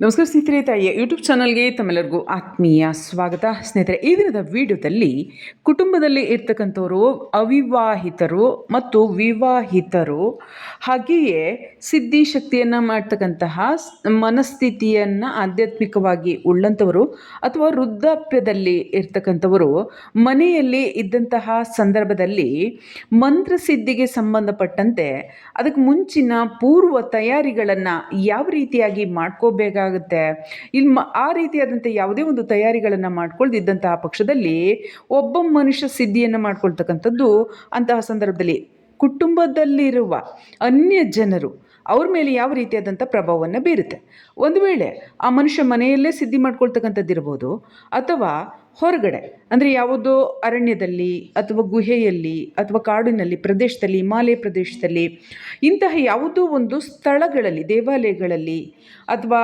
ನಮಸ್ಕಾರ ಸ್ನೇಹಿತರೆ, ತಾಯಿಯ ಯೂಟ್ಯೂಬ್ ಚಾನಲ್ಗೆ ತಮ್ಮೆಲ್ಲರಿಗೂ ಆತ್ಮೀಯ ಸ್ವಾಗತ. ಸ್ನೇಹಿತರೆ, ಈ ದಿನದ ವಿಡಿಯೋದಲ್ಲಿ ಕುಟುಂಬದಲ್ಲಿ ಇರ್ತಕ್ಕಂಥವರು, ಅವಿವಾಹಿತರು ಮತ್ತು ವಿವಾಹಿತರು, ಹಾಗೆಯೇ ಸಿದ್ಧಿ ಶಕ್ತಿಯನ್ನು ಮಾಡ್ತಕ್ಕಂತಹ ಮನಸ್ಥಿತಿಯನ್ನು ಆಧ್ಯಾತ್ಮಿಕವಾಗಿ ಉಳ್ಳಂಥವರು ಅಥವಾ ವೃದ್ಧಾಪ್ಯದಲ್ಲಿ ಇರ್ತಕ್ಕಂಥವರು, ಮನೆಯಲ್ಲಿ ಇದ್ದಂತಹ ಸಂದರ್ಭದಲ್ಲಿ ಮಂತ್ರಸಿದ್ಧಿಗೆ ಸಂಬಂಧಪಟ್ಟಂತೆ ಅದಕ್ಕೆ ಮುಂಚಿನ ಪೂರ್ವ ತಯಾರಿಗಳನ್ನು ಯಾವ ರೀತಿಯಾಗಿ ಮಾಡ್ಕೋಬೇಕಾಗುತ್ತೆ ಇಲ್ಲಿ ಮ, ಆ ರೀತಿಯಾದಂಥ ಯಾವುದೇ ಒಂದು ತಯಾರಿಗಳನ್ನು ಮಾಡ್ಕೊಳ್ದಿದ್ದಂತಹ ಪಕ್ಷದಲ್ಲಿ ಒಬ್ಬ ಮನುಷ್ಯ ಸಿದ್ಧಿಯನ್ನು ಮಾಡ್ಕೊಳ್ತಕ್ಕಂಥದ್ದು ಅಂತಹ ಸಂದರ್ಭದಲ್ಲಿ ಕುಟುಂಬದಲ್ಲಿರುವ ಅನ್ಯ ಜನರು ಅವ್ರ ಮೇಲೆ ಯಾವ ರೀತಿಯಾದಂಥ ಪ್ರಭಾವವನ್ನು ಬೀರುತ್ತೆ. ಒಂದು ವೇಳೆ ಆ ಮನುಷ್ಯ ಮನೆಯಲ್ಲೇ ಸಿದ್ಧಿ ಮಾಡ್ಕೊಳ್ತಕ್ಕಂಥದ್ದಿರ್ಬೋದು ಅಥವಾ ಹೊರಗಡೆ, ಅಂದರೆ ಯಾವುದೋ ಅರಣ್ಯದಲ್ಲಿ ಅಥವಾ ಗುಹೆಯಲ್ಲಿ ಅಥವಾ ಕಾಡಿನಲ್ಲಿ, ಪ್ರದೇಶದಲ್ಲಿ, ಹಿಮಾಲಯ ಪ್ರದೇಶದಲ್ಲಿ, ಇಂತಹ ಯಾವುದೋ ಒಂದು ಸ್ಥಳಗಳಲ್ಲಿ, ದೇವಾಲಯಗಳಲ್ಲಿ ಅಥವಾ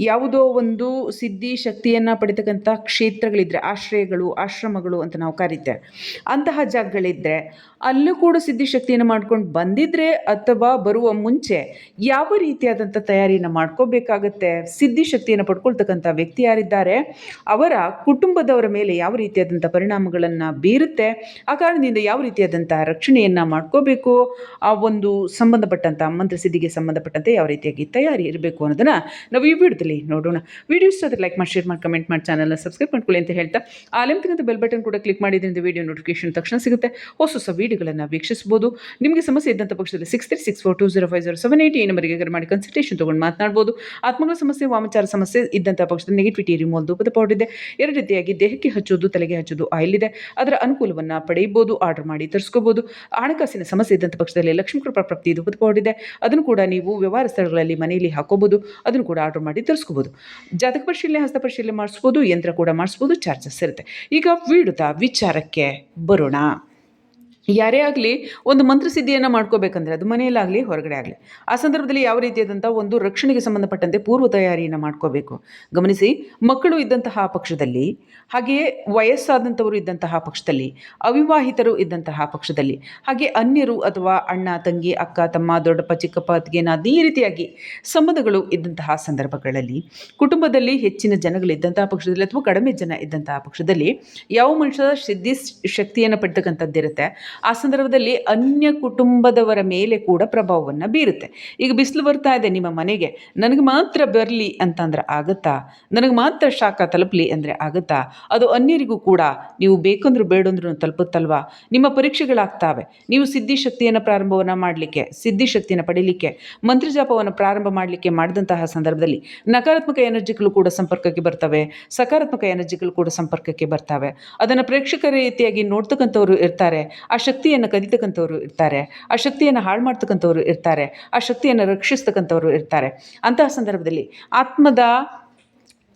ಯಾವುದೋ ಒಂದು ಸಿದ್ಧಿ ಶಕ್ತಿಯನ್ನು ಪಡಿತಕ್ಕಂಥ ಕ್ಷೇತ್ರಗಳಿದ್ದರೆ ಆಶ್ರಯಗಳು, ಆಶ್ರಮಗಳು ಅಂತ ನಾವು ಕರಿತೇವೆ. ಅಂತಹ ಜಾಗಗಳಿದ್ದರೆ ಅಲ್ಲೂ ಕೂಡ ಸಿದ್ಧಿ ಶಕ್ತಿಯನ್ನು ಮಾಡ್ಕೊಂಡು ಬಂದಿದ್ರೆ ಅಥವಾ ಬರುವ ಮುಂಚೆ ಯಾವ ರೀತಿಯಾದಂಥ ತಯಾರಿಯನ್ನು ಮಾಡ್ಕೋಬೇಕಾಗತ್ತೆ? ಸಿದ್ಧಿ ಶಕ್ತಿಯನ್ನು ಪಡ್ಕೊಳ್ತಕ್ಕಂಥ ವ್ಯಕ್ತಿ ಯಾರಿದ್ದಾರೆ? ಅವರ ಕುಟುಂಬದವರ ಮೇಲೆ ಯಾವ ರೀತಿಯಾದಂಥ ಪರಿಣಾಮಗಳನ್ನು ಬೀರುತ್ತೆ, ಆ ಕಾರಣದಿಂದ ಯಾವ ರೀತಿಯಾದಂಥ ರಕ್ಷಣೆಯನ್ನು ಮಾಡ್ಕೋಬೇಕು, ಆ ಒಂದು ಸಂಬಂಧಪಟ್ಟಂಥ ಮಂತ್ರಸಿದ್ಧಿಗೆ ಸಂಬಂಧಪಟ್ಟಂತೆ ಯಾವ ರೀತಿಯಾಗಿ ತಯಾರಿ ಇರಬೇಕು ಅನ್ನೋದನ್ನು ನಾವು ಈ ವಿಡಿಯೋದಲ್ಲಿ ನೋಡೋಣ. ವಿಡಿಯೋ ಇಷ್ಟ ಲೈಕ್ ಮಾಡಿ ಶೇರ್ ಮಾಡಿ ಕಮೆಂಟ್ ಮಾಡಿ ಚಾನಲ್ನ ಸಬ್ಸ್ಕ್ರೈಬ್ ಮಾಡ್ಕೊಳ್ಳಿ ಅಂತ ಹೇಳ್ತಾ ಆಲೆಂತಿಗಂತ ಬೆಲ್ ಬಟನ್ ಕೂಡ ಕ್ಲಿಕ್ ಮಾಡಿದ್ರಿಂದ ವಿಡಿಯೋ ನೋಟಿಫಿಕೇಶನ್ ತಕ್ಷಣ ಸಿಗುತ್ತೆ. ಹೊಸ ಹೊಸ ವಿಡಿಯೋಗಳನ್ನು ವೀಕ್ಷಿಸಬಹುದು. ನಿಮಗೆ ಸಮಸ್ಯೆ ಇದ್ದಂಥ ಪಕ್ಷದಲ್ಲಿ six three six four two zero five zero seven eight ಈ ನಂಬರಿಗೆ ಕರೆ ಮಾಡಿ ಕನ್ಸಲ್ಟೇಷನ್ ತೊಗೊಂಡು ಮಾತನಾಡ್ಬೋದು. ಆತ್ಮಗಳ ಸಮಸ್ಯೆ, ವಾಮಚಾರ ಸಮಸ್ಯೆ ಇದ್ದಂಥ ಪಕ್ಷದಲ್ಲಿ ನೆಗೆಟಿವಿಟಿ ರಿಮೋಲ್ ಧೂಪದ ಪೌಡರ್ ಇದೆ. ಎರಡು ರೀತಿಯಾಗಿ ದೇಹಕ್ಕೆ ಹಚ್ಚೋದು, ತಲೆಗೆ ಹಚ್ಚೋದು ಆಯಿಲ್ ಇದೆ ಅದರ ಅನುಕೂಲವನ್ನು ಪಡೆಯಬಹುದು ಆರ್ಡರ್ ಮಾಡಿ ತರಿಸ್ಕೋಬಹುದು. ಹಣಕಾಸಿನ ಸಮಸ್ಯೆ ಇದ್ದಂಥ ಪಕ್ಷದಲ್ಲಿ ಲಕ್ಷ್ಮೀ ಕೃಪಾ ಪ್ರಾಪ್ತಿ ಇದು ಹೊತ್ಕೊಂಡಿದೆ. ಅದನ್ನು ಕೂಡ ನೀವು ವ್ಯವಹಾರ ಸ್ಥಳಗಳಲ್ಲಿ ಮನೆಯಲ್ಲಿ ಹಾಕೋಬಹುದು. ಅದನ್ನು ಕೂಡ ಆರ್ಡರ್ ಮಾಡಿ ತರಿಸ್ಕೋಬಹುದು. ಜಾತಕ ಪರಿಶೀಲನೆ, ಹಸ್ತ ಪರಿಶೀಲನೆ ಮಾಡಿಸ್ಬೋದು, ಯಂತ್ರ ಕೂಡ ಮಾಡಿಸ್ಬೋದು ಚಾರ್ಜಸ್ ಇರುತ್ತೆ. ಈಗ ವಿಡುತ್ತಾ ವಿಚಾರಕ್ಕೆ ಬರೋಣ. ಯಾರೇ ಆಗಲಿ ಒಂದು ಮಂತ್ರಸಿದ್ಧಿಯನ್ನು ಮಾಡ್ಕೋಬೇಕಂದ್ರೆ ಅದು ಮನೆಯಲ್ಲಾಗಲಿ ಹೊರಗಡೆ ಆಗಲಿ, ಆ ಸಂದರ್ಭದಲ್ಲಿ ಯಾವ ರೀತಿಯಾದಂಥ ಒಂದು ರಕ್ಷಣೆಗೆ ಸಂಬಂಧಪಟ್ಟಂತೆ ಪೂರ್ವ ತಯಾರಿಯನ್ನು ಮಾಡ್ಕೋಬೇಕು. ಗಮನಿಸಿ, ಮಕ್ಕಳು ಇದ್ದಂತಹ ಪಕ್ಷದಲ್ಲಿ, ಹಾಗೆಯೇ ವಯಸ್ಸಾದಂಥವರು ಇದ್ದಂತಹ ಪಕ್ಷದಲ್ಲಿ, ಅವಿವಾಹಿತರು ಇದ್ದಂತಹ ಪಕ್ಷದಲ್ಲಿ, ಹಾಗೆ ಅನ್ಯರು ಅಥವಾ ಅಣ್ಣ, ತಂಗಿ, ಅಕ್ಕ, ತಮ್ಮ, ದೊಡ್ಡಪ್ಪ, ಚಿಕ್ಕಪ್ಪ ಅತ್ತಿಗೆನ ಈ ರೀತಿಯಾಗಿ ಸಂಬಂಧಗಳು ಇದ್ದಂತಹ ಸಂದರ್ಭಗಳಲ್ಲಿ, ಕುಟುಂಬದಲ್ಲಿ ಹೆಚ್ಚಿನ ಜನಗಳಿದ್ದಂತಹ ಪಕ್ಷದಲ್ಲಿ ಅಥವಾ ಕಡಿಮೆ ಜನ ಇದ್ದಂತಹ ಪಕ್ಷದಲ್ಲಿ, ಯಾವ ಮನುಷ್ಯ ಸಿದ್ಧಿ ಶಕ್ತಿಯನ್ನು ಪಡ್ತಕ್ಕಂಥದ್ದಿರುತ್ತೆ ಆ ಸಂದರ್ಭದಲ್ಲಿ ಅನ್ಯ ಕುಟುಂಬದವರ ಮೇಲೆ ಕೂಡ ಪ್ರಭಾವವನ್ನು ಬೀರುತ್ತೆ. ಈಗ ಬಿಸಿಲು ಬರ್ತಾ ಇದೆ ನಿಮ್ಮ ಮನೆಗೆ, ನನಗೆ ಮಾತ್ರ ಬರಲಿ ಅಂತಂದ್ರೆ ಆಗುತ್ತಾ? ನನಗೆ ಮಾತ್ರ ಶಾಖ ತಲುಪಲಿ ಅಂದರೆ ಆಗುತ್ತಾ? ಅದು ಅನ್ಯರಿಗೂ ಕೂಡ ನೀವು ಬೇಕಂದ್ರೂ ಬೇಡಂದ್ರೂ ತಲುಪುತ್ತಲ್ವಾ? ನಿಮ್ಮ ಪರೀಕ್ಷೆಗಳಾಗ್ತಾವೆ. ನೀವು ಸಿದ್ಧಿ ಶಕ್ತಿಯನ್ನು ಪ್ರಾರಂಭವನ್ನು ಮಾಡಲಿಕ್ಕೆ ಸಿದ್ಧಿ ಶಕ್ತಿಯನ್ನು ಪಡೀಲಿಕ್ಕೆ, ಮಂತ್ರಜಾಪವನ್ನು ಪ್ರಾರಂಭ ಮಾಡಲಿಕ್ಕೆ ಮಾಡಿದಂತಹ ಸಂದರ್ಭದಲ್ಲಿ ನಕಾರಾತ್ಮಕ ಎನರ್ಜಿಗಳು ಕೂಡ ಸಂಪರ್ಕಕ್ಕೆ ಬರ್ತವೆ, ಸಕಾರಾತ್ಮಕ ಎನರ್ಜಿಗಳು ಕೂಡ ಸಂಪರ್ಕಕ್ಕೆ ಬರ್ತವೆ. ಅದನ್ನು ಪ್ರೇಕ್ಷಕರ ರೀತಿಯಾಗಿ ನೋಡ್ತಕ್ಕಂಥವ್ರು ಇರ್ತಾರೆ, ಆ ಶಕ್ತಿಯನ್ನು ಕದಿತಕ್ಕಂಥವ್ರು ಇರ್ತಾರೆ. ಆ ಶಕ್ತಿಯನ್ನು ಹಾಳು ಮಾಡ್ತಕ್ಕಂಥವ್ರು ಇರ್ತಾರೆ. ಆ ಶಕ್ತಿಯನ್ನು ರಕ್ಷಿಸ್ತಕ್ಕಂಥವ್ರು ಇರ್ತಾರೆ. ಅಂತಹ ಸಂದರ್ಭದಲ್ಲಿ ಆತ್ಮದ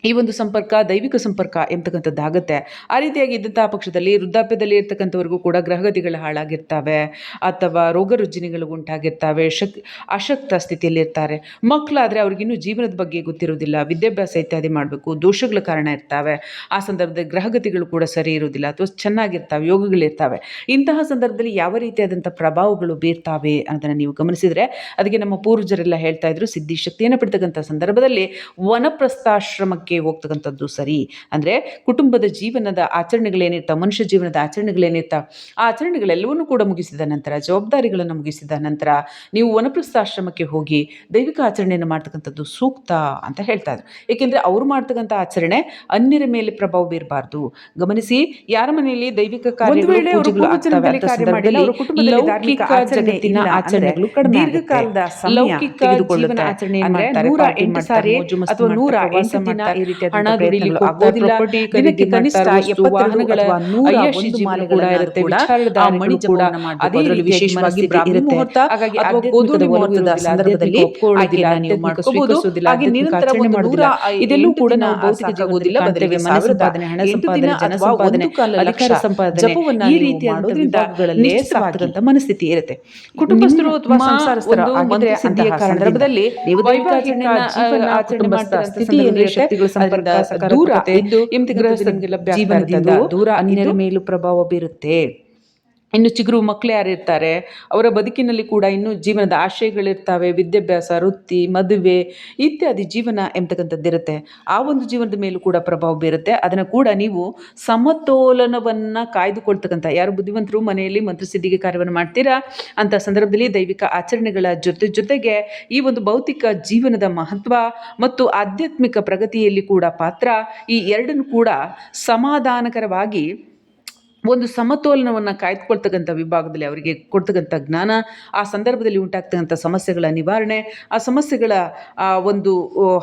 ಈ ಒಂದು ಸಂಪರ್ಕ, ದೈವಿಕ ಸಂಪರ್ಕ ಎಂತಕ್ಕಂಥದ್ದಾಗುತ್ತೆ. ಆ ರೀತಿಯಾಗಿ ಇದ್ದಂತಹ ಪಕ್ಷದಲ್ಲಿ ವೃದ್ಧಾಪ್ಯದಲ್ಲಿ ಇರ್ತಕ್ಕಂಥವ್ರಿಗೂ ಕೂಡ ಗ್ರಹಗತಿಗಳು ಹಾಳಾಗಿರ್ತವೆ. ಅಥವಾ ರೋಗ ರುಜಿನಿಗಳು ಉಂಟಾಗಿರ್ತವೆ. ಶಕ್, ಅಶಕ್ತ ಸ್ಥಿತಿಯಲ್ಲಿ ಇರ್ತಾರೆ ಮಕ್ಕಳಾದರೆ ಅವ್ರಿಗಿನ್ನೂ ಜೀವನದ ಬಗ್ಗೆ ಗೊತ್ತಿರೋದಿಲ್ಲ ವಿದ್ಯಾಭ್ಯಾಸ ಇತ್ಯಾದಿ ಮಾಡಬೇಕು. ದೋಷಗಳ ಕಾರಣ ಇರ್ತವೆ. ಆ ಸಂದರ್ಭದಲ್ಲಿ ಗ್ರಹಗತಿಗಳು ಕೂಡ ಸರಿ ಇರೋದಿಲ್ಲ ಅಥವಾ ಚೆನ್ನಾಗಿರ್ತವೆ. ಯೋಗಗಳಿರ್ತವೆ. ಇಂತಹ ಸಂದರ್ಭದಲ್ಲಿ ಯಾವ ರೀತಿಯಾದಂಥ ಪ್ರಭಾವಗಳು ಬೀರ್ತಾವೆ ಅನ್ನೋದನ್ನು ನೀವು ಗಮನಿಸಿದರೆ ಅದಕ್ಕೆ ನಮ್ಮ ಪೂರ್ವಜರೆಲ್ಲ ಹೇಳ್ತಾ ಇದ್ರು, ಸಿದ್ಧಿ ಶಕ್ತಿಯನ್ನು ಪಡ್ತಕ್ಕಂಥ ಸಂದರ್ಭದಲ್ಲಿ ವನಪ್ರಸ್ಥಾಶ್ರಮಕ್ಕೆ ಹೋಗ್ತಕ್ಕಂಥದ್ದು ಸರಿ. ಅಂದರೆ ಕುಟುಂಬದ ಜೀವನದ ಆಚರಣೆಗಳೇನಿರ್ತಾವೆ ಮನುಷ್ಯ ಜೀವನದ ಆಚರಣೆಗಳೇನಿರ್ತಾವೆ ಆ ಆಚರಣೆಗಳೆಲ್ಲವನ್ನೂ ಕೂಡ ಮುಗಿಸಿದ ನಂತರ ಜವಾಬ್ದಾರಿಗಳನ್ನು ಮುಗಿಸಿದ ನಂತರ ನೀವು ವನಪ್ರಸ್ಥಾಶ್ರಮಕ್ಕೆ ಹೋಗಿ ದೈವಿಕ ಆಚರಣೆಯನ್ನು ಮಾಡ್ತಕ್ಕಂಥದ್ದು ಸೂಕ್ತ ಅಂತ ಹೇಳ್ತಾ ಇದ್ರು. ಏಕೆಂದರೆ ಅವರು ಮಾಡ್ತಕ್ಕಂಥ ಆಚರಣೆ ಅನ್ಯರ ಮೇಲೆ ಪ್ರಭಾವ ಬೀರಬಾರ್ದು. ಗಮನಿಸಿ ಯಾರ ಮನೆಯಲ್ಲಿ ದೈವಿಕ ಜಗತ್ತಿನ ಆಚರಣೆಗಳು ಕಡಿಮೆ ಲೌಕಿಕ. ಜೀವನ ಆಚರಣೆ ಮಾಡ್ತಾರೆ, ಈ ರೀತಿಯಾದಂಥ ಹಣ ದುಡಿಲಿಕ್ಕೆ ಆಗೋದಿಲ್ಲ, property ದಿನಕ್ಕೆ ಕನಿಷ್ಠ ವಾಹನಗಳ ಕೂಡ ಇರುತ್ತೆ, ಮಣಿ ಕೂಡ ಅದೇ ವಿಶೇಷವಾಗಿ ಮನಸ್ಥಿತಿ ಇರುತ್ತೆ. ಹಾಗಾಗಿ ಅಥವಾ ಆಧ್ಯಾತ್ಮಿಕದ ಗೋಧೂಳಿ ಮುಹೂರ್ತದ ಸಂದರ್ಭದಲ್ಲಿ ಆಧ್ಯಾತ್ಮಿಕ ನೀವು ಆಧ್ಯಾತ್ಮಿಕ ಮಾಡ್ಕೋಬಹುದು. ಹಾಗೆ ನಿರಂತರ ಒಂದು ಮಾಡೋದಿಲ್ಲ. ನೂರ ಇದೆಲ್ಲೂ ಕೂಡ ನಾವು ಭೌತಿಕ ಬದಲಿಗೆ ಸಂಪಾದನೆ, ಹಣ ಸಂಪಾದನೆ, ಜನ ಸಂಪಾದನೆ, ಸಂಪಾದನೆ, ಈ ಮನಸ್ಥಿತಿ ಇರುತ್ತೆ. ಕುಟುಂಬಸ್ಥರು ಅಥವಾ ಸಂಸಾರಸ್ಥರು ಆಗಿದ್ರೆ ಅಂತಹ ಸಂದರ್ಭದಲ್ಲಿ ವೈವಾಹಿಕ ಜೀವನ ಆಚರಣೆ ಮಾಡುವ ಸ್ಥಿತಿಯಲ್ಲಿ ಶಕ್ತಿಗಳ ಸಂಪರ್ಕ ದೂರ ಇದ್ದು ಲಭ್ಯ ಜೀವನದಿಂದ ದೂರ ಅನ್ಯರ ಮೇಲೂ ಪ್ರಭಾವ ಬೀರುತ್ತೆ. ಇನ್ನು ಚಿಗುರು ಮಕ್ಕಳು ಯಾರು ಇರ್ತಾರೆ, ಅವರ ಬದುಕಿನಲ್ಲಿ ಕೂಡ ಇನ್ನೂ ಜೀವನದ ಆಶಯಗಳಿರ್ತವೆ, ವಿದ್ಯಾಭ್ಯಾಸ, ವೃತ್ತಿ, ಮದುವೆ ಇತ್ಯಾದಿ ಜೀವನ ಎಂಬತಕ್ಕಂಥದ್ದಿರುತ್ತೆ. ಆ ಒಂದು ಜೀವನದ ಮೇಲೂ ಕೂಡ ಪ್ರಭಾವ ಬೀರುತ್ತೆ. ಅದನ್ನು ಕೂಡ ನೀವು ಸಮತೋಲನವನ್ನು ಕಾಯ್ದುಕೊಳ್ತಕ್ಕಂಥ ಯಾರು ಬುದ್ಧಿವಂತರು, ಮನೆಯಲ್ಲಿ ಮಂತ್ರಸಿದ್ಧಿಗೆ ಕಾರ್ಯವನ್ನು ಮಾಡ್ತೀರಾ? ಅಂಥ ಸಂದರ್ಭದಲ್ಲಿ ದೈವಿಕ ಆಚರಣೆಗಳ ಜೊತೆ ಜೊತೆಗೆ ಈ ಒಂದು ಭೌತಿಕ ಜೀವನದ ಮಹತ್ವ ಮತ್ತು ಆಧ್ಯಾತ್ಮಿಕ ಪ್ರಗತಿಯಲ್ಲಿ ಕೂಡ ಪಾತ್ರ ಈ ಎರಡನ್ನು ಕೂಡ ಸಮಾಧಾನಕರವಾಗಿ ಒಂದು ಸಮತೋಲನವನ್ನು ಕಾಯ್ದುಕೊಳ್ತಕ್ಕಂಥ ವಿಭಾಗದಲ್ಲಿ ಅವರಿಗೆ ಕೊಡ್ತಕ್ಕಂಥ ಜ್ಞಾನ, ಆ ಸಂದರ್ಭದಲ್ಲಿ ಉಂಟಾಗ್ತಕ್ಕಂಥ ಸಮಸ್ಯೆಗಳ ನಿವಾರಣೆ, ಆ ಸಮಸ್ಯೆಗಳ ಒಂದು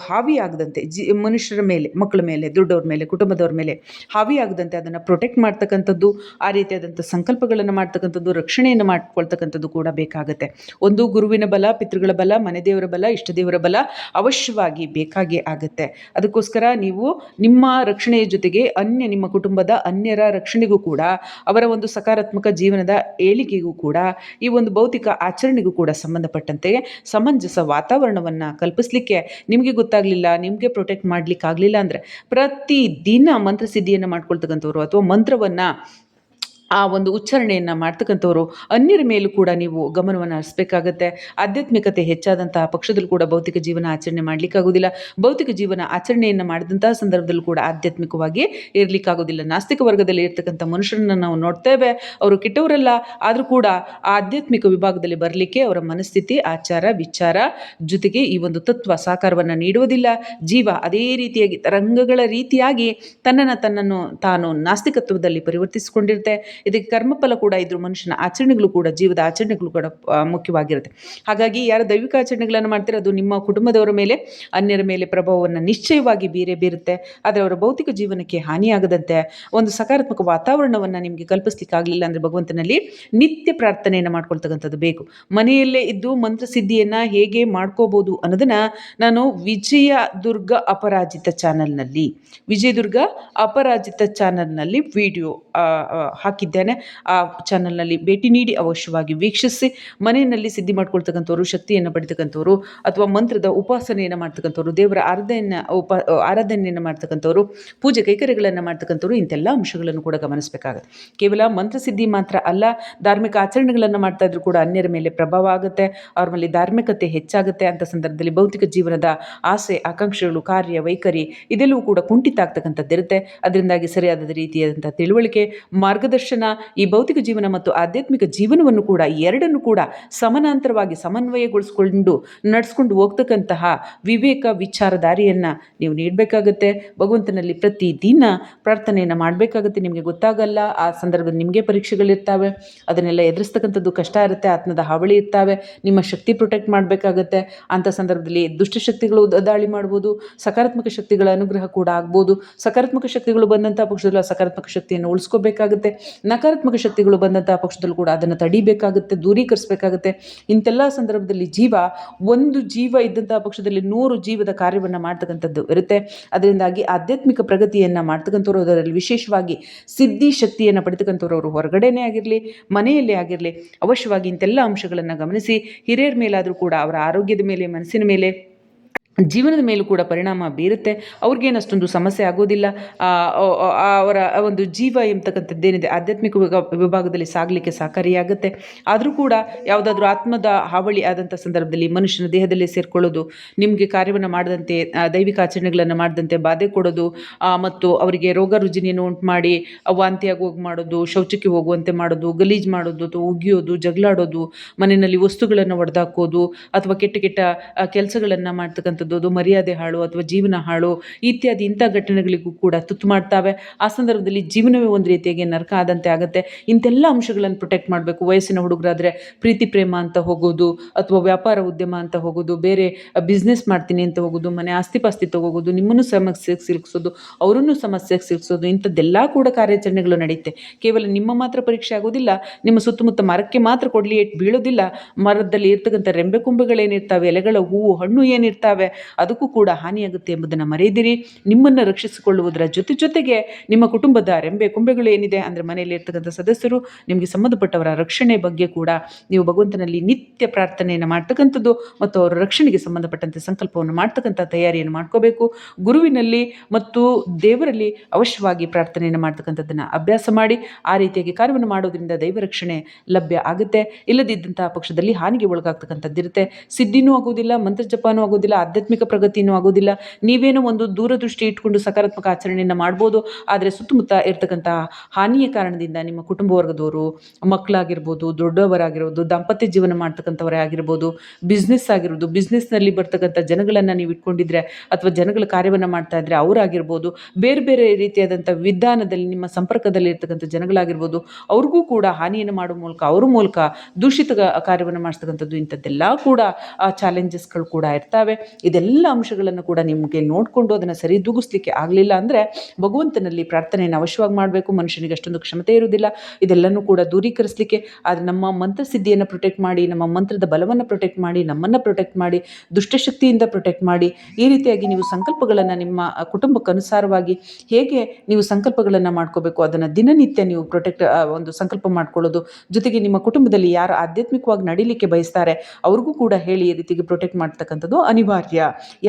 ಹಾವಿಯಾಗದಂತೆ ಜಿ, ಮನುಷ್ಯರ ಮೇಲೆ, ಮಕ್ಕಳ ಮೇಲೆ, ದೊಡ್ಡವ್ರ ಮೇಲೆ, ಕುಟುಂಬದವ್ರ ಮೇಲೆ ಹಾವಿಯಾಗದಂತೆ ಅದನ್ನು ಪ್ರೊಟೆಕ್ಟ್ ಮಾಡ್ತಕ್ಕಂಥದ್ದು, ಆ ರೀತಿಯಾದಂಥ ಸಂಕಲ್ಪಗಳನ್ನು ಮಾಡ್ತಕ್ಕಂಥದ್ದು, ರಕ್ಷಣೆಯನ್ನು ಮಾಡ್ಕೊಳ್ತಕ್ಕಂಥದ್ದು ಕೂಡ ಬೇಕಾಗುತ್ತೆ. ಒಂದು ಗುರುವಿನ ಬಲ, ಪಿತೃಗಳ ಬಲ, ಮನೆ ದೇವರ ಬಲ, ಇಷ್ಟ ದೇವರ ಬಲ ಅವಶ್ಯವಾಗಿ ಬೇಕಾಗೇ ಆಗುತ್ತೆ. ಅದಕ್ಕೋಸ್ಕರ ನೀವು ನಿಮ್ಮ ರಕ್ಷಣೆಯ ಜೊತೆಗೆ ಅನ್ಯ ನಿಮ್ಮ ಕುಟುಂಬದ ಅನ್ಯರ ರಕ್ಷಣೆಗೂ ಕೂಡ ಅವರ ಒಂದು ಸಕಾರಾತ್ಮಕ ಜೀವನದ ಏಳಿಗೆಗೂ ಕೂಡ, ಈ ಒಂದು ಭೌತಿಕ ಆಚರಣೆಗೂ ಕೂಡ ಸಂಬಂಧಪಟ್ಟಂತೆ ಸಮಂಜಸ ವಾತಾವರಣವನ್ನು ಕಲ್ಪಿಸಲಿಕ್ಕೆ ನಿಮಗೆ ಗೊತ್ತಾಗಲಿಲ್ಲ, ನಿಮಗೆ ಪ್ರೊಟೆಕ್ಟ್ ಮಾಡಲಿಕ್ಕೆ ಆಗಲಿಲ್ಲ ಅಂದರೆ ಪ್ರತಿದಿನ ಮಂತ್ರಸಿದ್ಧಿಯನ್ನು ಮಾಡ್ಕೊಳ್ತಕ್ಕಂಥವ್ರು ಅಥವಾ ಮಂತ್ರವನ್ನು ಆ ಒಂದು ಉಚ್ಚಾರಣೆಯನ್ನು ಮಾಡ್ತಕ್ಕಂಥವ್ರು, ಅನ್ಯರ ಮೇಲೂ ಕೂಡ ನೀವು ಗಮನವನ್ನು ಹರಿಸ್ಬೇಕಾಗತ್ತೆ. ಆಧ್ಯಾತ್ಮಿಕತೆ ಹೆಚ್ಚಾದಂತಹ ಪಕ್ಷದಲ್ಲೂ ಕೂಡ ಭೌತಿಕ ಜೀವನ ಆಚರಣೆ ಮಾಡಲಿಕ್ಕಾಗೋದಿಲ್ಲ. ಭೌತಿಕ ಜೀವನ ಆಚರಣೆಯನ್ನು ಮಾಡಿದಂತಹ ಸಂದರ್ಭದಲ್ಲೂ ಕೂಡ ಆಧ್ಯಾತ್ಮಿಕವಾಗಿ ಇರಲಿಕ್ಕಾಗೋದಿಲ್ಲ. ನಾಸ್ತಿಕ ವರ್ಗದಲ್ಲಿ ಇರ್ತಕ್ಕಂಥ ಮನುಷ್ಯರನ್ನು ನಾವು ನೋಡ್ತೇವೆ. ಅವರು ಕೆಟ್ಟವರಲ್ಲ, ಆದರೂ ಕೂಡ ಆಧ್ಯಾತ್ಮಿಕ ವಿಭಾಗದಲ್ಲಿ ಬರಲಿಕ್ಕೆ ಅವರ ಮನಸ್ಥಿತಿ, ಆಚಾರ, ವಿಚಾರ ಜೊತೆಗೆ ಈ ಒಂದು ತತ್ವ ಸಾಕಾರವನ್ನು ನೀಡುವುದಿಲ್ಲ. ಜೀವ ಅದೇ ರೀತಿಯಾಗಿ ತರಂಗಗಳ ರೀತಿಯಾಗಿ ತನ್ನನ್ನು ತನ್ನನ್ನು ತಾನು ನಾಸ್ತಿಕತ್ವದಲ್ಲಿ ಪರಿವರ್ತಿಸಿಕೊಂಡಿರುತ್ತೆ. ಇದಕ್ಕೆ ಕರ್ಮಫಲ ಕೂಡ ಇದ್ರು ಮನುಷ್ಯನ ಆಚರಣೆಗಳು ಕೂಡ, ಜೀವದ ಆಚರಣೆಗಳು ಕೂಡ ಮುಖ್ಯವಾಗಿರುತ್ತೆ. ಹಾಗಾಗಿ ಯಾರು ದೈವಿಕ ಆಚರಣೆಗಳನ್ನು ಮಾಡ್ತಾರೆ, ಅದು ನಿಮ್ಮ ಕುಟುಂಬದವರ ಮೇಲೆ, ಅನ್ಯರ ಮೇಲೆ ಪ್ರಭಾವವನ್ನು ನಿಶ್ಚಯವಾಗಿ ಬೀರೇ ಬೀರುತ್ತೆ. ಆದರೆ ಅವರ ಭೌತಿಕ ಜೀವನಕ್ಕೆ ಹಾನಿಯಾಗದಂತೆ ಒಂದು ಸಕಾರಾತ್ಮಕ ವಾತಾವರಣವನ್ನು ನಿಮಗೆ ಕಲ್ಪಿಸ್ಲಿಕ್ಕಾಗಲಿಲ್ಲ ಅಂದರೆ ಭಗವಂತನಲ್ಲಿ ನಿತ್ಯ ಪ್ರಾರ್ಥನೆಯನ್ನು ಮಾಡ್ಕೊಳ್ತಕ್ಕಂಥದ್ದು ಬೇಕು. ಮನೆಯಲ್ಲೇ ಇದ್ದು ಮಂತ್ರಸಿದ್ಧಿಯನ್ನು ಹೇಗೆ ಮಾಡ್ಕೋಬೋದು ಅನ್ನೋದನ್ನು ನಾನು ವಿಜಯ ದುರ್ಗ ಅಪರಾಜಿತ ಚಾನಲ್ನಲ್ಲಿ ವಿಜಯದುರ್ಗ ಅಪರಾಜಿತ ಚಾನಲ್ನಲ್ಲಿ ವಿಡಿಯೋ ಹಾಕಿದ್ದೇನೆ ಆ ಚಾನಲ್ನಲ್ಲಿ ಭೇಟಿ ನೀಡಿ ಅವಶ್ಯವಾಗಿ ವೀಕ್ಷಿಸಿ, ಮನೆಯಲ್ಲಿ ಸಿದ್ಧಿ ಮಾಡ್ಕೊಳ್ತಕ್ಕಂಥವ್ರು, ಶಕ್ತಿಯನ್ನು ಪಡಿತಕ್ಕಂಥವ್ರು, ಅಥವಾ ಮಂತ್ರದ ಉಪಾಸನೆಯನ್ನು ಮಾಡ್ತಕ್ಕಂಥವ್ರು, ದೇವರ ಆರಾಧನೆಯನ್ನು, ಉಪ, ಆರಾಧನೆಯನ್ನು ಮಾಡ್ತಕ್ಕಂಥವ್ರು, ಪೂಜೆ ಕೈಕರ್ಯಗಳನ್ನು ಮಾಡ್ತಕ್ಕಂಥವ್ರು ಇಂಥೆಲ್ಲ ಅಂಶಗಳನ್ನು ಕೂಡ ಗಮನಿಸಬೇಕಾಗುತ್ತೆ. ಕೇವಲ ಮಂತ್ರಸಿದ್ಧಿ ಮಾತ್ರ ಅಲ್ಲ, ಧಾರ್ಮಿಕ ಆಚರಣೆಗಳನ್ನು ಮಾಡ್ತಾ ಕೂಡ ಅನ್ಯರ ಮೇಲೆ ಪ್ರಭಾವ ಆಗುತ್ತೆ, ಅವ್ರ ಮೇಲೆ ಧಾರ್ಮಿಕತೆ ಹೆಚ್ಚಾಗುತ್ತೆ ಅಂತ ಸಂದರ್ಭದಲ್ಲಿ ಭೌತಿಕ ಜೀವನದ ಆಸೆ, ಆಕಾಂಕ್ಷೆಗಳು, ಕಾರ್ಯ, ವೈಖರಿ ಇದೆಲ್ಲವೂ ಕೂಡ ಕುಂಠಿತ ಆಗ್ತಕ್ಕಂಥದ್ದಿರುತ್ತೆ. ಅದರಿಂದಾಗಿ ಸರಿಯಾದ ರೀತಿಯಾದಂಥ ತಿಳುವಳಿಕೆ, ಮಾರ್ಗದರ್ಶನ ಈ ಭೌತಿಕ ಜೀವನ ಮತ್ತು ಆಧ್ಯಾತ್ಮಿಕ ಜೀವನವನ್ನು ಕೂಡ ಎರಡನ್ನು ಕೂಡ ಸಮಾನಾಂತರವಾಗಿ ಸಮನ್ವಯಗೊಳಿಸ್ಕೊಂಡು ನಡೆಸ್ಕೊಂಡು ಹೋಗ್ತಕ್ಕಂತಹ ವಿವೇಕ ವಿಚಾರ ದಾರಿಯನ್ನು ನೀವು ನೀಡಬೇಕಾಗುತ್ತೆ. ಭಗವಂತನಲ್ಲಿ ಪ್ರತಿದಿನ ಪ್ರಾರ್ಥನೆಯನ್ನು ಮಾಡಬೇಕಾಗುತ್ತೆ. ನಿಮಗೆ ಗೊತ್ತಾಗಲ್ಲ, ಆ ಸಂದರ್ಭದಲ್ಲಿ ನಿಮಗೆ ಪರೀಕ್ಷೆಗಳಿರ್ತಾವೆ ಅದನ್ನೆಲ್ಲ ಎದುರಿಸ್ತಕ್ಕಂಥದ್ದು ಕಷ್ಟ ಇರುತ್ತೆ, ಆತ್ಮದ ಹಾವಳಿ ಇರ್ತವೆ. ನಿಮ್ಮ ಶಕ್ತಿ ಪ್ರೊಟೆಕ್ಟ್ ಮಾಡಬೇಕಾಗತ್ತೆ. ಅಂಥ ಸಂದರ್ಭದಲ್ಲಿ ದುಷ್ಟಶಕ್ತಿಗಳು ದಾಳಿ ಮಾಡ್ಬೋದು. ಸಕಾರಾತ್ಮಕ ಶಕ್ತಿಗಳ ಅನುಗ್ರಹ ಕೂಡ ಆಗ್ಬೋದು. ಸಕಾರಾತ್ಮಕ ಶಕ್ತಿಗಳು ಬಂದಂಥ ಪಕ್ಷದಲ್ಲಿ ಸಕಾರಾತ್ಮಕ ಶಕ್ತಿಯನ್ನು ಉಳಿಸ್ಕೋಬೇಕಾಗುತ್ತೆ. ನಕಾರಾತ್ಮಕ ಶಕ್ತಿಗಳು ಬಂದಂತಹ ಪಕ್ಷದಲ್ಲೂ ಕೂಡ ಅದನ್ನು ತಡಿಬೇಕಾಗುತ್ತೆ, ದೂರೀಕರಿಸಬೇಕಾಗುತ್ತೆ. ಇಂತೆಲ್ಲ ಸಂದರ್ಭದಲ್ಲಿ ಜೀವ ಒಂದು ಜೀವ ಇದ್ದಂತಹ ಪಕ್ಷದಲ್ಲಿ ನೂರು ಜೀವದ ಕಾರ್ಯವನ್ನು ಮಾಡ್ತಕ್ಕಂಥದ್ದು ಇರುತ್ತೆ. ಅದರಿಂದಾಗಿ ಆಧ್ಯಾತ್ಮಿಕ ಪ್ರಗತಿಯನ್ನು ಮಾಡ್ತಕ್ಕಂಥವ್ರು ಅದರಲ್ಲಿ ವಿಶೇಷವಾಗಿ ಸಿದ್ಧಿ ಶಕ್ತಿಯನ್ನು ಪಡಿತಕ್ಕಂಥವ್ರು ಅವರು ಹೊರಗಡೆನೇ ಆಗಿರಲಿ, ಮನೆಯಲ್ಲೇ ಆಗಿರಲಿ, ಅವಶ್ಯವಾಗಿ ಇಂತೆಲ್ಲ ಅಂಶಗಳನ್ನು ಗಮನಿಸಿ, ಹಿರಿಯರ ಮೇಲಾದರೂ ಕೂಡ ಅವರ ಆರೋಗ್ಯದ ಮೇಲೆ, ಮನಸ್ಸಿನ ಮೇಲೆ ಜೀವನದ ಮೇಲೂ ಕೂಡ ಪರಿಣಾಮ ಬೀರುತ್ತೆ. ಅವ್ರಿಗೇನು ಅಷ್ಟೊಂದು ಸಮಸ್ಯೆ ಆಗೋದಿಲ್ಲ. ಅವರ ಒಂದು ಜೀವ ಎಂಬತಕ್ಕಂಥದ್ದೇನಿದೆ, ಆಧ್ಯಾತ್ಮಿಕ ವಿಭಾ- ವಿಭಾಗದಲ್ಲಿ ಸಾಗಲಿಕ್ಕೆ ಸಹಕಾರಿಯಾಗುತ್ತೆ. ಆದರೂ ಕೂಡ ಯಾವುದಾದ್ರೂ ಆತ್ಮದ ಹಾವಳಿ ಆದಂಥ ಸಂದರ್ಭದಲ್ಲಿ, ಮನುಷ್ಯನ ದೇಹದಲ್ಲಿ ಸೇರಿಕೊಳ್ಳೋದು, ನಿಮಗೆ ಕಾರ್ಯವನ್ನು ಮಾಡದಂತೆ ದೈವಿಕ ಆಚರಣೆಗಳನ್ನು ಮಾಡದಂತೆ ಬಾಧೆ ಕೊಡೋದು ಮತ್ತು ಅವರಿಗೆ ರೋಗ ರುಜಿನಿಯನ್ನು ಉಂಟು ಮಾಡಿ, ವಾಂತಿಯಾಗಿ ಹೋಗಿ ಮಾಡೋದು, ಶೌಚಕ್ಕೆ ಹೋಗುವಂತೆ ಮಾಡೋದು, ಗಲೀಜು ಮಾಡೋದು, ಅಥವಾ ಉಗಿಯೋದು, ಜಗಳಾಡೋದು, ಮನೆಯಲ್ಲಿ ವಸ್ತುಗಳನ್ನು ಒಡೆದಾಕೋದು, ಅಥವಾ ಕೆಟ್ಟ ಕೆಟ್ಟ ಕೆಲಸಗಳನ್ನು ಮಾಡ್ತಕ್ಕಂಥದ್ದು ಅದು ಮರ್ಯಾದೆ ಹಾಳು ಅಥವಾ ಜೀವನ ಹಾಳು ಇತ್ಯಾದಿ ಇಂಥ ಘಟನೆಗಳಿಗೂ ಕೂಡ ತುತ್ತು ಮಾಡ್ತಾವೆ. ಆ ಸಂದರ್ಭದಲ್ಲಿ ಜೀವನವೇ ಒಂದು ರೀತಿಯಾಗಿ ನರಕ ಆದಂತೆ ಆಗುತ್ತೆ. ಇಂಥೆಲ್ಲ ಅಂಶಗಳನ್ನು ಪ್ರೊಟೆಕ್ಟ್ ಮಾಡಬೇಕು. ವಯಸ್ಸಿನ ಹುಡುಗರಾದರೆ ಪ್ರೀತಿ, ಪ್ರೇಮ ಅಂತ ಹೋಗೋದು ಅಥವಾ ವ್ಯಾಪಾರ, ಉದ್ಯಮ ಅಂತ ಹೋಗೋದು, ಬೇರೆ ಬಿಸ್ನೆಸ್ ಮಾಡ್ತೀನಿ ಅಂತ ಹೋಗೋದು, ಮನೆ ಆಸ್ತಿ ಪಾಸ್ತಿ ತಗೋಗೋದು, ನಿಮ್ಮನ್ನು ಸಮಸ್ಯೆಗೆ ಸಿಲುಕಿಸೋದು, ಅವರನ್ನು ಸಮಸ್ಯೆಗೆ ಸಿಲುಕಿಸೋದು, ಇಂಥದ್ದೆಲ್ಲ ಕೂಡ ಕಾರ್ಯಾಚರಣೆಗಳು ನಡೆಯುತ್ತೆ. ಕೇವಲ ನಿಮ್ಮ ಮಾತ್ರ ಪರೀಕ್ಷೆ ಆಗೋದಿಲ್ಲ, ನಿಮ್ಮ ಸುತ್ತಮುತ್ತ ಮರಕ್ಕೆ ಮಾತ್ರ ಕೊಡಲಿ ಏಟ್ ಬೀಳೋದಿಲ್ಲ. ಮರದಲ್ಲಿ ಇರ್ತಕ್ಕಂಥ ರೆಂಬೆ ಕೊಂಬೆಗಳೇನಿರ್ತಾವೆ, ಎಲೆಗಳ ಹೂವು, ಹಣ್ಣು ಏನಿರ್ತಾವೆ ಅದಕ್ಕೂ ಕೂಡ ಹಾನಿಯಾಗುತ್ತೆ ಎಂಬುದನ್ನು ಮರೆಯದಿರಿ. ನಿಮ್ಮನ್ನು ರಕ್ಷಿಸಿಕೊಳ್ಳುವುದರ ಜೊತೆ ಜೊತೆಗೆ ನಿಮ್ಮ ಕುಟುಂಬದ ರೆಂಬೆ ಕೊಂಬೆಗಳು ಏನಿದೆ ಅಂದರೆ ಮನೆಯಲ್ಲಿ ಇರ್ತಕ್ಕಂಥ ಸದಸ್ಯರು, ನಿಮಗೆ ಸಂಬಂಧಪಟ್ಟವರ ರಕ್ಷಣೆ ಬಗ್ಗೆ ಕೂಡ ನೀವು ಭಗವಂತನಲ್ಲಿ ನಿತ್ಯ ಪ್ರಾರ್ಥನೆಯನ್ನು ಮಾಡ್ತಕ್ಕಂಥದ್ದು ಮತ್ತು ಅವರ ರಕ್ಷಣೆಗೆ ಸಂಬಂಧಪಟ್ಟಂತೆ ಸಂಕಲ್ಪವನ್ನು ಮಾಡ್ತಕ್ಕಂಥ ತಯಾರಿಯನ್ನು ಮಾಡ್ಕೋಬೇಕು. ಗುರುವಿನಲ್ಲಿ ಮತ್ತು ದೇವರಲ್ಲಿ ಅವಶ್ಯವಾಗಿ ಪ್ರಾರ್ಥನೆಯನ್ನು ಮಾಡ್ತಕ್ಕಂಥದ್ದನ್ನು ಅಭ್ಯಾಸ ಮಾಡಿ, ಆ ರೀತಿಯಾಗಿ ಕಾರ್ಯವನ್ನು ಮಾಡೋದ್ರಿಂದ ದೈವ ರಕ್ಷಣೆ ಲಭ್ಯ ಆಗುತ್ತೆ. ಇಲ್ಲದಿದ್ದಂತಹ ಪಕ್ಷದಲ್ಲಿ ಹಾನಿಗೆ ಒಳಗಾಗ್ತಕ್ಕಂಥದ್ದಿರುತ್ತೆ. ಸಿದ್ಧಿನೂ ಆಗೋದಿಲ್ಲ ಮಂತ್ರ ಜಪಾನೂ ಆಗೋದಿಲ್ಲ ಆಧ್ಯಾತ್ಮಿಕ ಪ್ರಗತಿಯೂ ಆಗೋದಿಲ್ಲ. ನೀವೇನೋ ಒಂದು ದೂರದೃಷ್ಟಿ ಇಟ್ಕೊಂಡು ಸಕಾರಾತ್ಮಕ ಆಚರಣೆಯನ್ನು ಮಾಡ್ಬೋದು, ಆದರೆ ಸುತ್ತಮುತ್ತ ಇರ್ತಕ್ಕಂಥ ಹಾನಿಯ ಕಾರಣದಿಂದ ನಿಮ್ಮ ಕುಟುಂಬ ವರ್ಗದವರು, ಮಕ್ಕಳಾಗಿರ್ಬೋದು, ದೊಡ್ಡವರಾಗಿರ್ಬೋದು, ದಾಂಪತ್ಯ ಜೀವನ ಮಾಡ್ತಕ್ಕಂಥವರೇ ಆಗಿರ್ಬೋದು ಬಿಸ್ನೆಸ್ ಆಗಿರ್ಬೋದು ಬಿಸ್ನೆಸ್ನಲ್ಲಿ ಬರ್ತಕ್ಕಂಥ ಜನಗಳನ್ನು ನೀವು ಇಟ್ಕೊಂಡಿದ್ರೆ ಅಥವಾ ಜನಗಳ ಕಾರ್ಯವನ್ನು ಮಾಡ್ತಾ ಇದ್ರೆ ಅವರಾಗಿರ್ಬೋದು, ಬೇರೆ ಬೇರೆ ರೀತಿಯಾದಂಥ ವಿಧಾನದಲ್ಲಿ ನಿಮ್ಮ ಸಂಪರ್ಕದಲ್ಲಿ ಇರ್ತಕ್ಕಂಥ ಜನಗಳಾಗಿರ್ಬೋದು, ಅವ್ರಿಗೂ ಕೂಡ ಹಾನಿಯನ್ನು ಮಾಡುವ ಮೂಲಕ, ಅವ್ರ ಮೂಲಕ ದೂಷಿತ ಕಾರ್ಯವನ್ನು ಮಾಡಿಸ್ತಕ್ಕಂಥದ್ದು ಇಂಥದ್ದೆಲ್ಲ ಕೂಡ ಚಾಲೆಂಜಸ್ಗಳು ಕೂಡ ಇರ್ತವೆ. ಇದೆಲ್ಲ ಅಂಶಗಳನ್ನು ಕೂಡ ನಿಮಗೆ ನೋಡಿಕೊಂಡು ಅದನ್ನು ಸರಿದೂಗಿಸ್ಲಿಕ್ಕೆ ಆಗಲಿಲ್ಲ ಅಂದರೆ ಭಗವಂತನಲ್ಲಿ ಪ್ರಾರ್ಥನೆಯನ್ನು ಅವಶ್ಯವಾಗಿ ಮಾಡಬೇಕು, ಮನುಷ್ಯನಿಗೆ ಅಷ್ಟೊಂದು ಕ್ಷಮತೆ ಇರುವುದಿಲ್ಲ. ಇದೆಲ್ಲನೂ ಕೂಡ ದೂರೀಕರಿಸಲಿಕ್ಕೆ, ಆದರೆ ನಮ್ಮ ಮಂತ್ರ ಸಿದ್ಧಿಯನ್ನು ಪ್ರೊಟೆಕ್ಟ್ ಮಾಡಿ, ನಮ್ಮ ಮಂತ್ರದ ಬಲವನ್ನು ಪ್ರೊಟೆಕ್ಟ್ ಮಾಡಿ, ನಮ್ಮನ್ನು ಪ್ರೊಟೆಕ್ಟ್ ಮಾಡಿ, ದುಷ್ಟಶಕ್ತಿಯಿಂದ ಪ್ರೊಟೆಕ್ಟ್ ಮಾಡಿ, ಈ ರೀತಿಯಾಗಿ ನೀವು ಸಂಕಲ್ಪಗಳನ್ನು ನಿಮ್ಮ ಕುಟುಂಬಕ್ಕೆ ಅನುಸಾರವಾಗಿ ಹೇಗೆ ನೀವು ಸಂಕಲ್ಪಗಳನ್ನು ಮಾಡ್ಕೋಬೇಕು, ಅದನ್ನು ದಿನನಿತ್ಯ ನೀವು ಪ್ರೊಟೆಕ್ಟ್ ಒಂದು ಸಂಕಲ್ಪ ಮಾಡ್ಕೊಳ್ಳೋದು. ಜೊತೆಗೆ ನಿಮ್ಮ ಕುಟುಂಬದಲ್ಲಿ ಯಾರು ಆಧ್ಯಾತ್ಮಿಕವಾಗಿ ನಡೀಲಿಕ್ಕೆ ಬಯಸ್ತಾರೆ, ಅವ್ರಿಗೂ ಕೂಡ ಹೇಳಿ ಈ ರೀತಿಗೆ ಪ್ರೊಟೆಕ್ಟ್ ಮಾಡ್ತಕ್ಕಂಥದ್ದು ಅನಿವಾರ್ಯ.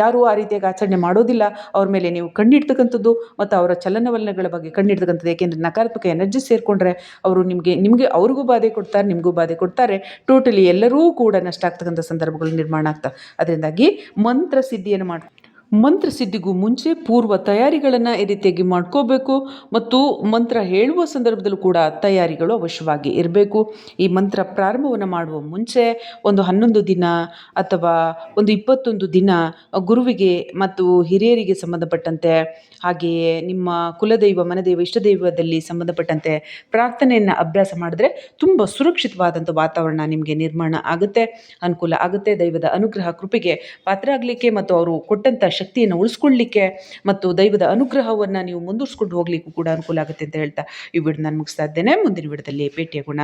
ಯಾರು ಆ ರೀತಿಯಾಗಿ ಆಚರಣೆ ಮಾಡೋದಿಲ್ಲ. ಅವ್ರ ಮೇಲೆ ನೀವು ಕಣ್ಣಿಡ್ತಕ್ಕಂಥದ್ದು ಮತ್ತು ಅವರ ಚಲನವಲನಗಳ ಬಗ್ಗೆ ಕಣ್ಣಿಡ್ತಕ್ಕಂಥದ್ದು. ಏಕೆಂದರೆ ನಕಾರಾತ್ಮಕ ಎನರ್ಜಿ ಸೇರಿಕೊಂಡ್ರೆ ಅವರು ನಿಮಗೆ ನಿಮಗೆ ಅವ್ರಿಗೂ ಬಾಧೆ ಕೊಡ್ತಾರೆ, ನಿಮಗೂ ಬಾಧೆ ಕೊಡ್ತಾರೆ. ಟೋಟಲಿ ಎಲ್ಲರೂ ಕೂಡ ನಷ್ಟ ಆಗ್ತಕ್ಕಂಥ ಸಂದರ್ಭಗಳು ನಿರ್ಮಾಣ ಆಗ್ತವೆ. ಅದರಿಂದಾಗಿ ಮಂತ್ರ ಸಿದ್ಧಿಯನ್ನು ಮಾಡಿ ಮಂತ್ರ ಸಿದ್ಧಿಗೂ ಮುಂಚೆ ಪೂರ್ವ ತಯಾರಿಗಳನ್ನು ಈ ರೀತಿಯಾಗಿ ಮಾಡ್ಕೋಬೇಕು ಮತ್ತು ಮಂತ್ರ ಹೇಳುವ ಸಂದರ್ಭದಲ್ಲೂ ಕೂಡ ತಯಾರಿಗಳು ಅವಶ್ಯವಾಗಿ ಇರಬೇಕು. ಈ ಮಂತ್ರ ಪ್ರಾರಂಭವನ್ನು ಮಾಡುವ ಮುಂಚೆ ಒಂದು ಹನ್ನೊಂದು ದಿನ ಅಥವಾ ಒಂದು ಇಪ್ಪತ್ತೊಂದು ದಿನ ಗುರುವಿಗೆ ಮತ್ತು ಹಿರಿಯರಿಗೆ ಸಂಬಂಧಪಟ್ಟಂತೆ, ಹಾಗೆಯೇ ನಿಮ್ಮ ಕುಲದೈವ, ಮನದೈವ, ಇಷ್ಟದೈವದಲ್ಲಿ ಸಂಬಂಧಪಟ್ಟಂತೆ ಪ್ರಾರ್ಥನೆಯನ್ನು ಅಭ್ಯಾಸ ಮಾಡಿದ್ರೆ ತುಂಬ ಸುರಕ್ಷಿತವಾದಂಥ ವಾತಾವರಣ ನಿಮಗೆ ನಿರ್ಮಾಣ ಆಗುತ್ತೆ. ಅನುಕೂಲ ಆಗುತ್ತೆ. ದೈವದ ಅನುಗ್ರಹ, ಕೃಪೆಗೆ ಪಾತ್ರ ಆಗಲಿಕ್ಕೆ ಮತ್ತು ಅವರು ಕೊಟ್ಟಂಥ ಶಕ್ತಿಯನ್ನು ಉಳಿಸ್ಕೊಳ್ಳಿಕ್ಕೆ ಮತ್ತು ದೈವದ ಅನುಗ್ರಹವನ್ನು ನೀವು ಮುಂದುವರ್ಸ್ಕೊಂಡು ಹೋಗ್ಲಿಕ್ಕೂ ಕೂಡ ಅನುಕೂಲ ಆಗುತ್ತೆ ಅಂತ ಹೇಳ್ತಾ ಈ ವಿಡಿಯೋ ನಾನು ಮುಗಿಸ್ತಾ ಇದ್ದೇನೆ. ಮುಂದಿನ ವಿಡಿಯೋದಲ್ಲಿ ಭೇಟಿಯಾಗೋಣ.